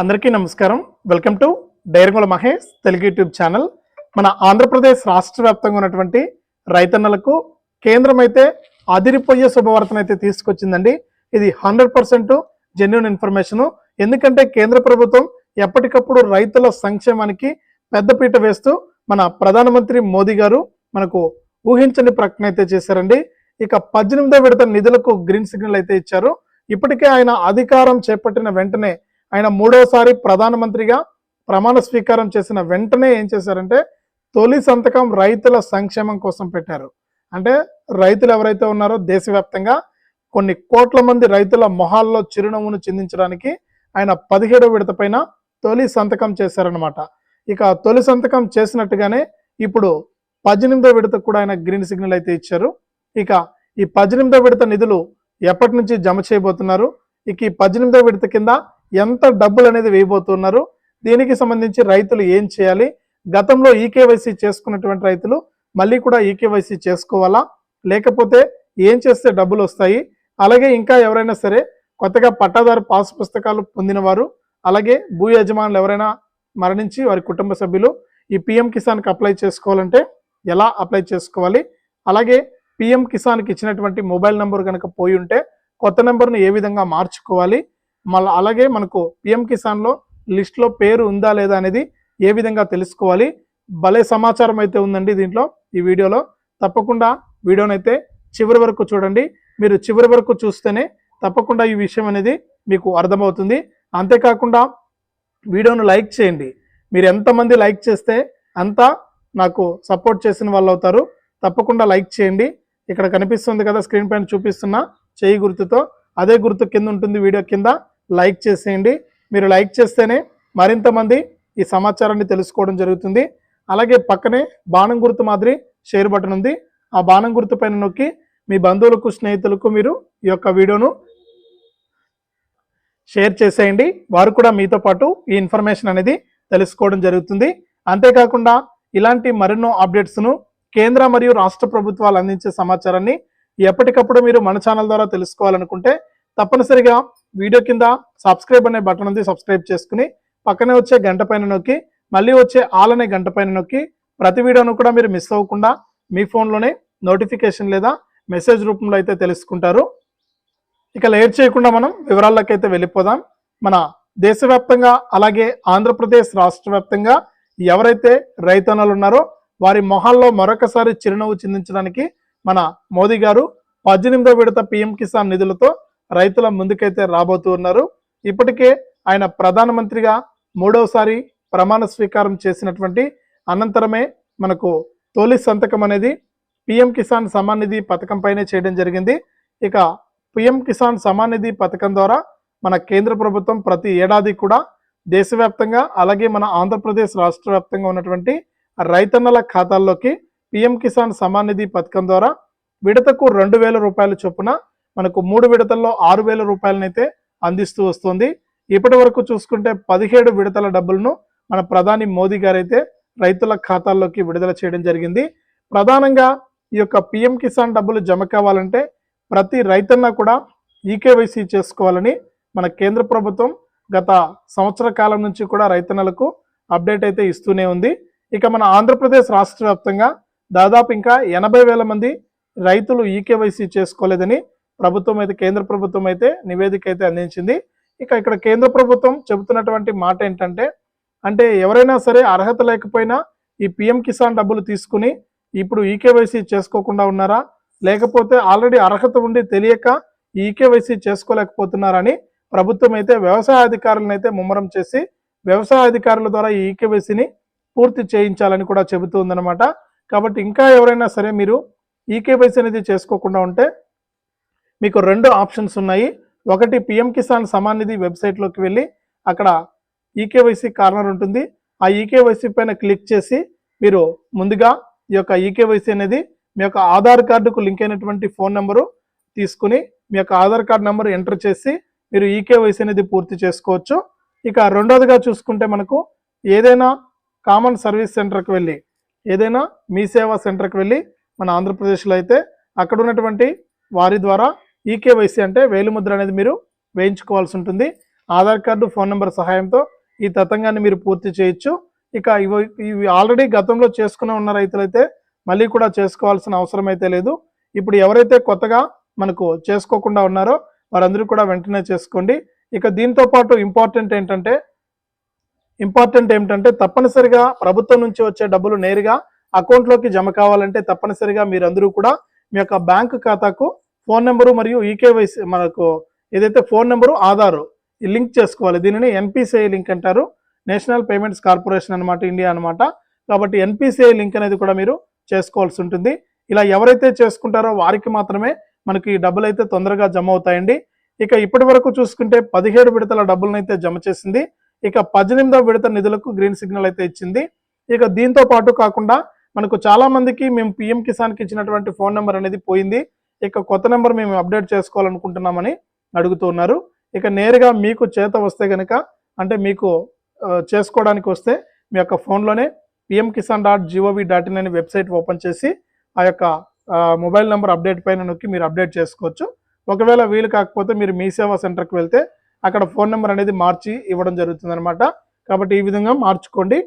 అందరికీ నమస్కారం. Welcome to డైరంగుల Mahesh Telugu YouTube channel. మన ఆంధ్రప్రదేశ్ రాష్ట్ర వ్యాప్తంగా ఉన్నటువంటి రైతన్నలకు కేంద్రం అయితే అదిరిపోయే శుభవార్తను అయితే తీసుకొచ్చిందండి. ఇది హండ్రెడ్ పర్సెంట్ జెన్యున్ ఇన్ఫర్మేషన్. ఎందుకంటే కేంద్ర ప్రభుత్వం ఎప్పటికప్పుడు రైతుల సంక్షేమానికి పెద్దపీట వేస్తూ మన ప్రధానమంత్రి మోదీ గారు మనకు ఊహించని ప్రకటన అయితే చేశారండి. ఇక పద్దెనిమిదో విడత నిధులకు గ్రీన్ సిగ్నల్ అయితే ఇచ్చారు. ఇప్పటికే ఆయన అధికారం చేపట్టిన వెంటనే ఆయన మూడోసారి ప్రధానమంత్రిగా ప్రమాణ స్వీకారం చేసిన వెంటనే ఏం చేశారంటే తొలి సంతకం రైతుల సంక్షేమం కోసం పెట్టారు. అంటే రైతులు ఎవరైతే ఉన్నారో దేశవ్యాప్తంగా కొన్ని కోట్ల మంది రైతుల మొహాల్లో చిరునవ్వును చిందించడానికి ఆయన పదిహేడో విడత పైన తొలి సంతకం చేశారనమాట ఇక తొలి సంతకం చేసినట్టుగానే ఇప్పుడు పద్దెనిమిదో విడత కూడా ఆయన గ్రీన్ సిగ్నల్ అయితే ఇచ్చారు. ఇక ఈ పద్దెనిమిదో విడత నిధులు ఎప్పటి నుంచి జమ చేయబోతున్నారు? ఇక ఈ పద్దెనిమిదో విడత కింద ఎంత డబ్బులు అనేది వేయబోతున్నారు? దీనికి సంబంధించి రైతులు ఏం చేయాలి? గతంలో ఈకేవైసీ చేసుకున్నటువంటి రైతులు మళ్ళీ కూడా ఈకేవైసీ చేసుకోవాలా? లేకపోతే ఏం చేస్తే డబ్బులు వస్తాయి అలాగే ఇంకా ఎవరైనా సరే కొత్తగా పట్టాదారు పాస్ పుస్తకాలు పొందినవారు అలాగే భూ యజమానులు ఎవరైనా మరణించి వారి కుటుంబ సభ్యులు ఈ పిఎం కిసాన్కి అప్లై చేసుకోవాలంటే ఎలా అప్లై చేసుకోవాలి? అలాగే పిఎం కిసాన్కి ఇచ్చినటువంటి మొబైల్ నెంబర్ కనుక పోయి ఉంటే కొత్త నెంబర్ను ఏ విధంగా మార్చుకోవాలి? మళ్ళీ అలాగే మనకు పిఎం కిసాన్లో లిస్ట్లో పేరు ఉందా లేదా అనేది ఏ విధంగా తెలుసుకోవాలి? భలే సమాచారం అయితే ఉందండి దీంట్లో ఈ వీడియోలో. తప్పకుండా వీడియోనైతే చివరి వరకు చూడండి. మీరు చివరి వరకు చూస్తేనే తప్పకుండా ఈ విషయం అనేది మీకు అర్థమవుతుంది. అంతేకాకుండా వీడియోను లైక్ చేయండి. మీరు ఎంతమంది లైక్ చేస్తే అంత నాకు సపోర్ట్ చేసిన వాళ్ళు అవుతారు. తప్పకుండా లైక్ చేయండి. ఇక్కడ కనిపిస్తుంది కదా స్క్రీన్ పైన చూపిస్తున్న చేయి గుర్తుతో. అదే గుర్తు కింద ఉంటుంది వీడియో కింద. లైక్ చేసేయండి. మీరు లైక్ చేస్తేనే మరింత మంది ఈ సమాచారాన్ని తెలుసుకోవడం జరుగుతుంది. అలాగే పక్కనే బాణం గుర్తు మాదిరి షేర్ బటన్ ఉంది. ఆ బాణం గుర్తు పైన నొక్కి మీ బంధువులకు స్నేహితులకు మీరు ఈ యొక్క వీడియోను షేర్ చేసేయండి. వారు కూడా మీతో పాటు ఈ ఇన్ఫర్మేషన్ అనేది తెలుసుకోవడం జరుగుతుంది. అంతేకాకుండా ఇలాంటి మరెన్నో అప్డేట్స్ను కేంద్ర మరియు రాష్ట్ర ప్రభుత్వాలు అందించే సమాచారాన్ని ఎప్పటికప్పుడు మీరు మన ఛానల్ ద్వారా తెలుసుకోవాలనుకుంటే తప్పనిసరిగా వీడియో కింద సబ్స్క్రైబ్ అనే బటన్ ఉంది సబ్స్క్రైబ్ చేసుకుని పక్కనే వచ్చే గంట పైన నొక్కి మళ్ళీ వచ్చే ఆల్ అనే గంట పైన నొక్కి ప్రతి వీడియోను కూడా మీరు మిస్ అవ్వకుండా మీ ఫోన్లోనే నోటిఫికేషన్ లేదా మెసేజ్ రూపంలో అయితే తెలుసుకుంటారు. ఇక లేట్ చేయకుండా మనం వివరాల్లోకి అయితే వెళ్ళిపోదాం. మన దేశవ్యాప్తంగా అలాగే ఆంధ్రప్రదేశ్ రాష్ట్ర వ్యాప్తంగా ఎవరైతే రైతన్నలు ఉన్నారో వారి మొహాల్లో మరొకసారి చిరునవ్వు చిందించడానికి మన మోదీ గారు పద్దెనిమిదో విడత పిఎం కిసాన్ నిధులతో రైతుల ముందుకైతే రాబోతూ ఉన్నారు. ఇప్పటికే ఆయన ప్రధానమంత్రిగా మూడవసారి ప్రమాణ స్వీకారం చేసినటువంటి అనంతరమే మనకు తొలి సంతకం అనేది పిఎం కిసాన్ సమాన్ నిధి పథకం పైనే చేయడం జరిగింది. ఇక పిఎం కిసాన్ సమాన్ నిధి పథకం ద్వారా మన కేంద్ర ప్రభుత్వం ప్రతి ఏడాది కూడా దేశవ్యాప్తంగా అలాగే మన ఆంధ్రప్రదేశ్ రాష్ట్ర వ్యాప్తంగా ఉన్నటువంటి రైతన్నల ఖాతాల్లోకి పిఎం కిసాన్ సమాన్ నిధి పథకం ద్వారా విడతకు రెండు వేల రూపాయల చొప్పున మనకు మూడు విడతల్లో ఆరు వేల రూపాయలనైతే అందిస్తూ వస్తుంది. ఇప్పటి వరకు చూసుకుంటే పదిహేడు విడతల డబ్బులను మన ప్రధాని మోదీ గారైతే రైతుల ఖాతాల్లోకి విడుదల చేయడం జరిగింది. ప్రధానంగా ఈ యొక్క పిఎం కిసాన్ డబ్బులు జమ కావాలంటే ప్రతి రైతన్న కూడా ఈకేవైసీ చేసుకోవాలని మన కేంద్ర ప్రభుత్వం గత సంవత్సర కాలం నుంచి కూడా రైతన్నలకు అప్డేట్ అయితే ఇస్తూనే ఉంది. ఇక మన ఆంధ్రప్రదేశ్ రాష్ట్ర వ్యాప్తంగా దాదాపు ఇంకా ఎనభై వేల మంది రైతులు ఈకేవైసీ చేసుకోలేదని ప్రభుత్వం అయితే కేంద్ర ప్రభుత్వం అయితే నివేదిక అయితే అందించింది. ఇక ఇక్కడ కేంద్ర ప్రభుత్వం చెబుతున్నటువంటి మాట ఏంటంటే అంటే ఎవరైనా సరే అర్హత లేకపోయినా ఈ పిఎం కిసాన్ డబ్బులు తీసుకుని ఇప్పుడు ఈకేవైసీ చేసుకోకుండా ఉన్నారా? లేకపోతే ఆల్రెడీ అర్హత ఉండి తెలియక ఈకేవైసీ చేసుకోలేకపోతున్నారని ప్రభుత్వం అయితే వ్యవసాయ అధికారులను అయితే ముమ్మరం చేసి వ్యవసాయ అధికారుల ద్వారా ఈ ఈకేవైసీని పూర్తి చేయించాలని కూడా చెబుతూ ఉందన్నమాట. కాబట్టి ఇంకా ఎవరైనా సరే మీరు ఈకేవైసీ అనేది చేసుకోకుండా ఉంటే మీకు రెండు ఆప్షన్స్ ఉన్నాయి. ఒకటి పిఎం కిసాన్ సమాన్ నిధి వెబ్సైట్లోకి వెళ్ళి అక్కడ ఈకేవైసీ కార్నర్ ఉంటుంది. ఆ ఈకేవైసీ పైన క్లిక్ చేసి మీరు ముందుగా ఈ యొక్క ఈకేవైసీ అనేది మీ యొక్క ఆధార్ కార్డుకు లింక్ అయినటువంటి ఫోన్ నెంబరు తీసుకుని మీ యొక్క ఆధార్ కార్డ్ నెంబర్ ఎంటర్ చేసి మీరు ఈకేవైసీ అనేది పూర్తి చేసుకోవచ్చు. ఇక రెండోదిగా చూసుకుంటే మనకు ఏదైనా కామన్ సర్వీస్ సెంటర్కి వెళ్ళి ఏదైనా మీ సేవా సెంటర్కి వెళ్ళి మన ఆంధ్రప్రదేశ్లో అయితే అక్కడ ఉన్నటువంటి వారి ద్వారా ఈకేవైసీ అంటే వేలిముద్ర అనేది మీరు వేయించుకోవాల్సి ఉంటుంది. ఆధార్ కార్డు ఫోన్ నెంబర్ సహాయంతో ఈ తతంగాన్ని మీరు పూర్తి చేయొచ్చు. ఇక ఇవి ఇవి ఆల్రెడీ గతంలో చేసుకుని ఉన్న రైతులైతే మళ్ళీ కూడా చేసుకోవాల్సిన అవసరం అయితే లేదు. ఇప్పుడు ఎవరైతే కొత్తగా మనకు చేసుకోకుండా ఉన్నారో వారందరూ కూడా వెంటనే చేసుకోండి. ఇక దీంతో పాటు ఇంపార్టెంట్ ఏంటంటే ఇంపార్టెంట్ ఏమిటంటే తప్పనిసరిగా ప్రభుత్వం నుంచి వచ్చే డబ్బులు నేరుగా అకౌంట్లోకి జమ కావాలంటే తప్పనిసరిగా మీరందరూ కూడా మీ యొక్క బ్యాంకు ఖాతాకు ఫోన్ నెంబరు మరియు ఈకేవైసీ మనకు ఏదైతే ఫోన్ నెంబరు ఆధారు లింక్ చేసుకోవాలి. దీనిని ఎన్పిసిఐ లింక్ అంటారు. నేషనల్ పేమెంట్స్ కార్పొరేషన్ అనమాట ఇండియా అనమాట కాబట్టి ఎన్పిసిఐ లింక్ అనేది కూడా మీరు చేసుకోవాల్సి ఉంటుంది. ఇలా ఎవరైతే చేసుకుంటారో వారికి మాత్రమే మనకి ఈ డబ్బులు అయితే తొందరగా జమ అవుతాయండి. ఇక ఇప్పటి వరకు చూసుకుంటే పదిహేడు విడతల డబ్బులను అయితే జమ చేసింది. ఇక పద్దెనిమిదవ విడత నిధులకు గ్రీన్ సిగ్నల్ అయితే ఇచ్చింది. ఇక దీంతో పాటు కాకుండా మనకు చాలా మందికి మేము పిఎం కిసాన్కి ఇచ్చినటువంటి ఫోన్ నెంబర్ అనేది పోయింది. ఇక కొత్త నెంబర్ మేము అప్డేట్ చేసుకోవాలనుకుంటున్నామని అడుగుతున్నారు. ఇక నేరుగా మీకు చేత వస్తే కనుక అంటే మీకు చేసుకోవడానికి వస్తే మీ యొక్క ఫోన్లోనే PM Kisan dot GOV dot in అనే వెబ్సైట్ ఓపెన్ చేసి ఆ యొక్క మొబైల్ నెంబర్ అప్డేట్ పైన నొక్కి మీరు అప్డేట్ చేసుకోవచ్చు. ఒకవేళ వీలు కాకపోతే మీరు మీ సేవా సెంటర్కి వెళ్తే అక్కడ ఫోన్ నెంబర్ అనేది మార్చి ఇవ్వడం జరుగుతుంది అనమాట కాబట్టి ఈ విధంగా మార్చుకోండి.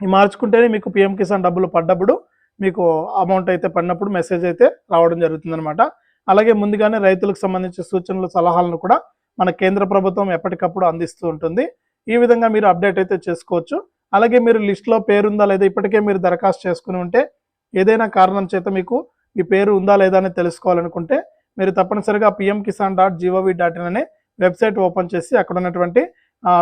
మార్చుకుంటేనే మీకు పిఎం కిసాన్ డబ్బులు పడ్డప్పుడు మీకు అమౌంట్ అయితే పడినప్పుడు మెసేజ్ అయితే రావడం జరుగుతుందనమాట అలాగే ముందుగానే రైతులకు సంబంధించిన సూచనలు సలహాలను కూడా మన కేంద్ర ప్రభుత్వం ఎప్పటికప్పుడు అందిస్తూ ఉంటుంది. ఈ విధంగా మీరు అప్డేట్ అయితే చేసుకోవచ్చు. అలాగే మీరు లిస్ట్లో పేరుందా లేదా ఇప్పటికే మీరు దరఖాస్తు చేసుకుని ఉంటే ఏదైనా కారణం చేత మీకు మీ పేరు ఉందా లేదా అని తెలుసుకోవాలనుకుంటే మీరు తప్పనిసరిగా PM Kisan dot GOV dot in అనే వెబ్సైట్ ఓపెన్ చేసి అక్కడ ఉన్నటువంటి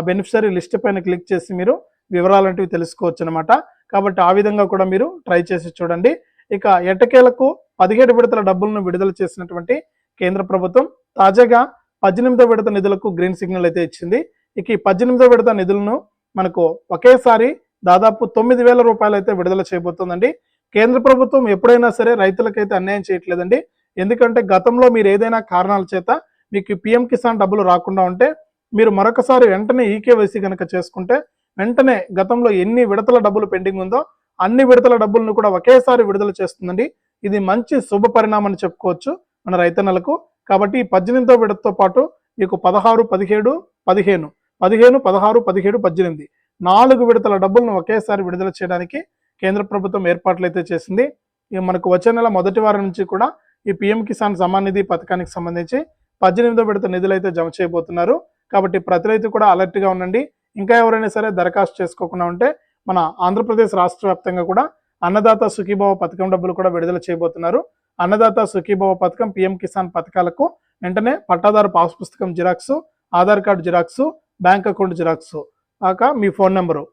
బెనిఫిషరీ లిస్ట్ పైన క్లిక్ చేసి మీరు వివరాలంటివి తెలుసుకోవచ్చు అనమాట కాబట్టి ఆ విధంగా కూడా మీరు ట్రై చేసి చూడండి. ఇక ఎట్టకేలకు పదిహేడు విడతల డబ్బులను విడుదల చేసినటువంటి కేంద్ర ప్రభుత్వం తాజాగా పద్దెనిమిదో విడత నిధులకు గ్రీన్ సిగ్నల్ అయితే ఇచ్చింది. ఇక ఈ పద్దెనిమిదో విడత నిధులను మనకు ఒకేసారి దాదాపు తొమ్మిది వేల రూపాయలు అయితే విడుదల చేయబోతోందండి. కేంద్ర ప్రభుత్వం ఎప్పుడైనా సరే రైతులకైతే అన్యాయం చేయట్లేదండి. ఎందుకంటే గతంలో మీరు ఏదైనా కారణాల చేత మీకు పిఎం కిసాన్ డబ్బులు రాకుండా ఉంటే మీరు మరొకసారి వెంటనే ఈకేవైసీ కనుక చేసుకుంటే వెంటనే గతంలో ఎన్ని విడతల డబ్బులు పెండింగ్ ఉందో అన్ని విడతల డబ్బులను కూడా ఒకేసారి విడుదల చేస్తుందండి. ఇది మంచి శుభ పరిణామం అని చెప్పుకోవచ్చు మన రైతన్నలకు. కాబట్టి ఈ పద్దెనిమిదో విడతతో పాటు మీకు పదహారు పదిహేడు పదిహేను పదిహేను పదహారు పదిహేడు పద్దెనిమిది నాలుగు విడతల డబ్బులను ఒకేసారి విడుదల చేయడానికి కేంద్ర ప్రభుత్వం ఏర్పాట్లు అయితే చేసింది. ఇక మనకు వచ్చే నెల మొదటి వారం నుంచి కూడా ఈ పిఎం కిసాన్ సమాన్ నిధి పథకానికి సంబంధించి పద్దెనిమిదో విడత నిధులు అయితే జమ చేయబోతున్నారు. కాబట్టి ప్రతి రైతు కూడా అలర్ట్గా ఉండండి. ఇంకా ఎవరైనా సరే దరఖాస్తు చేసుకోకుండా ఉంటే మన ఆంధ్రప్రదేశ్ రాష్ట్ర వ్యాప్తంగా కూడా అన్నదాత సుఖీభావ పథకం డబ్బులు కూడా విడుదల చేయబోతున్నారు. అన్నదాత సుఖీభావ పథకం పిఎం కిసాన్ పథకాలకు వెంటనే పట్టాదారు పాస్ పుస్తకం Xerox Aadhaar card Xerox bank account Xerox కాక మీ ఫోన్ నెంబరు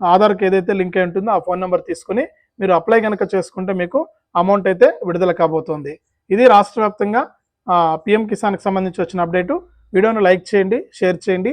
ఆధార్కి ఏదైతే లింక్ అయి ఉంటుందో ఆ ఫోన్ నెంబర్ తీసుకుని మీరు అప్లై కనుక చేసుకుంటే మీకు అమౌంట్ అయితే విడుదల కాబోతోంది. ఇది రాష్ట్ర వ్యాప్తంగా పిఎం కిసాన్కి సంబంధించి వచ్చిన అప్డేటు. వీడియోను లైక్ చేయండి షేర్ చేయండి.